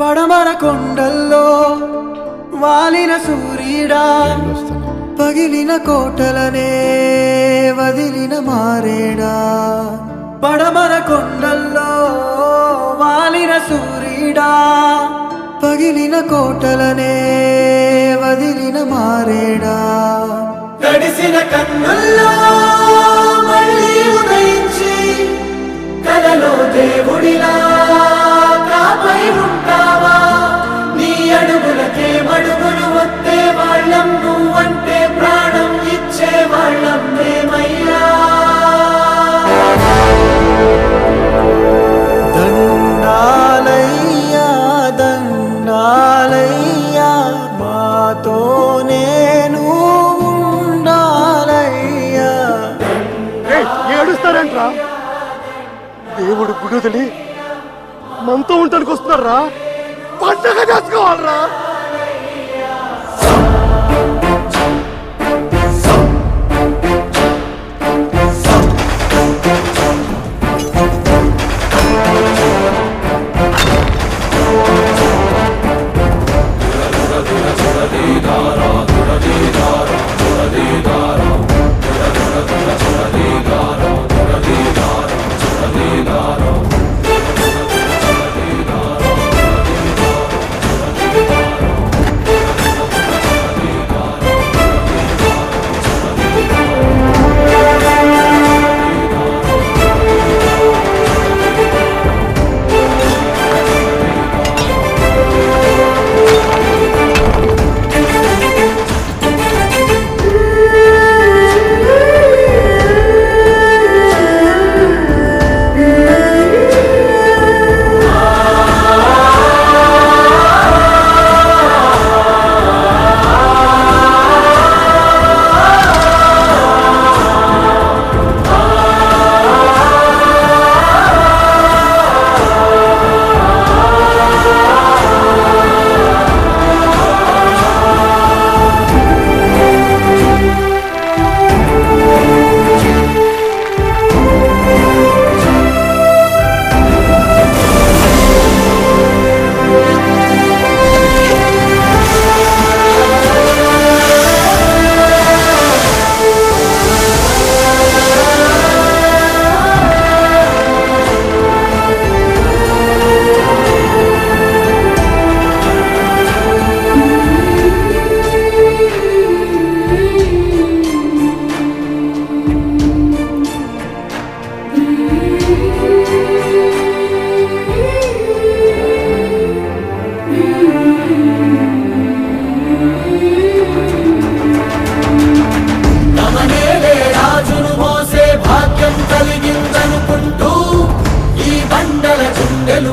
పడమర కొండల్లో వాలిన సూర్యుడా పగిలిన కోటలనే వదిలిన మారేడా. పడమర కొండల్లో వాలిన సూర్యుడా పగిలిన కోటలనే వదిలిన మారేడా. తడిసిన కన్నుల్లో తోనే నేను ఉండాలయ్యా. ఏయ్, ఏడుస్తారేంట్రా? దేవుడు గుడి వదిలి మనతో ఉండటానికి వస్తున్నారా పండగ చేసుకోవాలరా?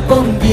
con